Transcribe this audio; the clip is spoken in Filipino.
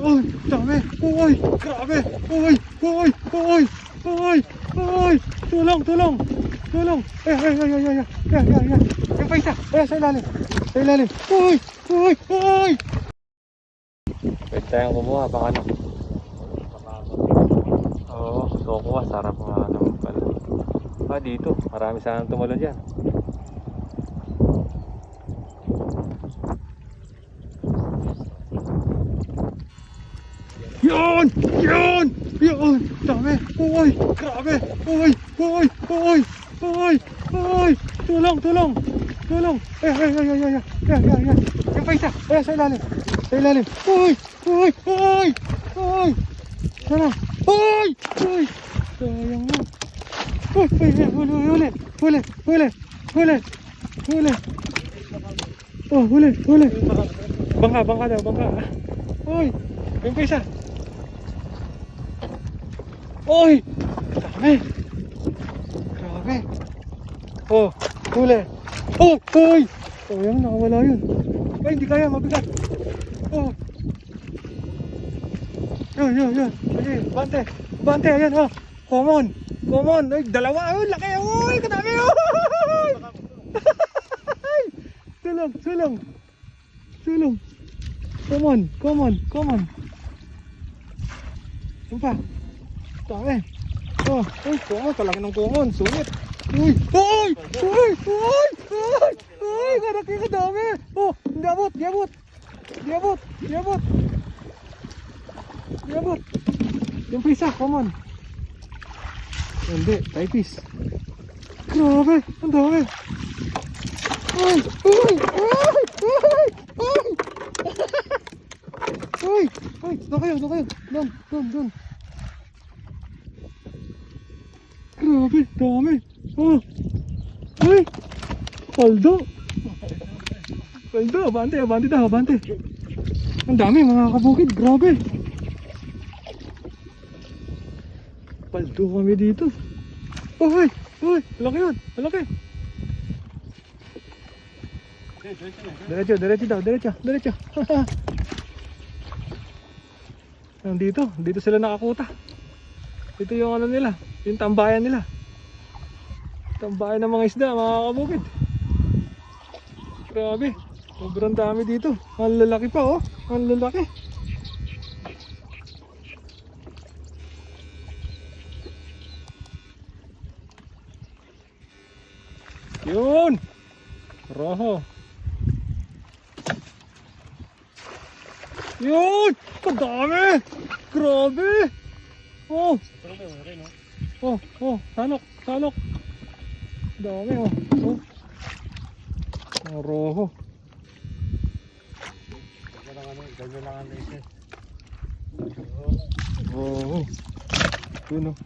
Uy, dami. Uy, grabe. Uy, uy, uy, uy, uy. Tulong, tulong. Tulong. Ay, ay, ay, ay, ay. Ay, ay, ay. Ay, pa isa. Ay, sa ilalim. Sa ilalim. Uy, uy, uy. Pwede tayong kumuha. Baka ano. Oo, oh, kukuha. Sarap nga naman pala. Ah, dito. Marami sanang tumulon dyan. Yun! Yun! Yun! Dami! Uy! Grabe! Uy! Uy! Uy! Uy! Uy! Tulong! Tulong! Tulong! Eh! Eh! Eh! Eh! Eh! Eh! Eh! Eh! Yung pa isa! Eh! Sa ilalim! Sa ilalim! Uy! Uy! Uy! Uy! Sana! Uy! Uy! Sayang mo! Uy! Uy! Huli! Huli! Huli! Huli! Huli! Huli! Oh! Huli! Huli! Bangka! Bangka daw! Bangka! Uy! Yung pa isa! Uy! Dami! Grabe! Oh! Huli! Oh! Uy! Oh, yan, nakawala yun. Ay, hindi kaya, mabigat. Oh! Yun, yun, yun. Sige, bante. Bante, ayan, oh. Common. Common. Ay, dalawa. Ay, laki. Uy, kadami. Uy! Sulong, sulong. Sulong. Common, common, common. Yung pa. Dami. Oh, uy, common. Kalaki ng common. Sungit. Uy, uy, uy, uy, uy, uy, karaki ka dami. Oh, hindi abot, di abot. Di abot, di abot. Di abot. Yung pisa, common. Hindi, typis. Grabe, ang dami. Uy, uy, uy, uy, uy. Uy, uy, doon kayo, doon kayo. Doon, doon, doon. Grabe, dami. Oh. Uy, paldo. Paldo, abante, abante daw, abante. Ang dami mga kabukid, grabe. Paldo kami dito. Uy, uy, malaki yun, malaki. Diretso, diretso daw, diretso, diretso. Nandito, dito sila nakakuta. Ito yung ano nila, yung tambayan nila. Tambayan ng mga isda, mga kabukid. Grabe, sobrang dami dito. Ang lalaki pa oh, ang lalaki. Yun! Roho. Yun! Kadami! Grabe! Oh! Oh, oh, sanok, sanok. Dami oh. Oh. Ang roho. Ganyan lang ano, ganyan lang ano. Oh. Oh. Yun oh.